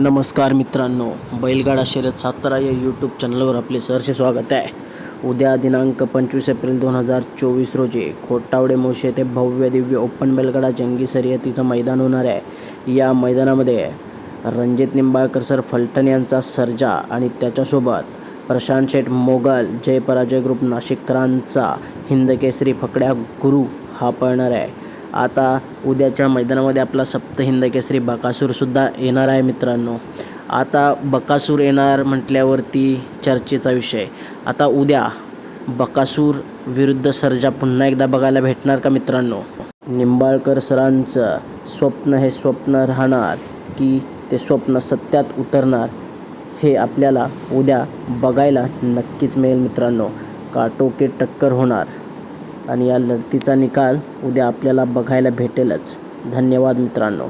नमस्कार मित्रांनो बैलगाडा शर्यत सातारा या यूट्यूब चॅनलवर आपले सहर्ष स्वागत आहे. उद्या दिनांक पंचवीस एप्रिल दोन हजार चोवीस रोजी खोटावडे मोशे येथे भव्य दिव्य ओपन बैलगाडा जंगी शर्यतीचं मैदान होणार आहे. या मैदानामध्ये रणजित निंबाळकर सर फलटण यांचा सर्जा आणि त्याच्यासोबत प्रशांत शेठ मोगल जय पराजय ग्रुप नाशिककरांचा हिंदकेसरी फकड्या गुरु हा पळणार आहे. आता उद्याच्या मैदानामध्ये आपला सप्तहिंद केसरी बकासूरसुद्धा येणार आहे मित्रांनो. आता बकासूर येणार म्हटल्यावरती चर्चेचा विषय. आता उद्या बकासूर विरुद्ध सर्जा पुन्हा एकदा बघायला भेटणार का मित्रांनो? निंबाळकर सरांचं स्वप्न हे स्वप्न राहणार की ते स्वप्न सत्यात उतरणार हे आपल्याला उद्या बघायला नक्कीच मिळेल मित्रांनो. काटोके टक्कर होणार. आणि या लढतीचा निकाल उद्या आपल्याला बघायला भेटेलच. धन्यवाद मित्रांनो.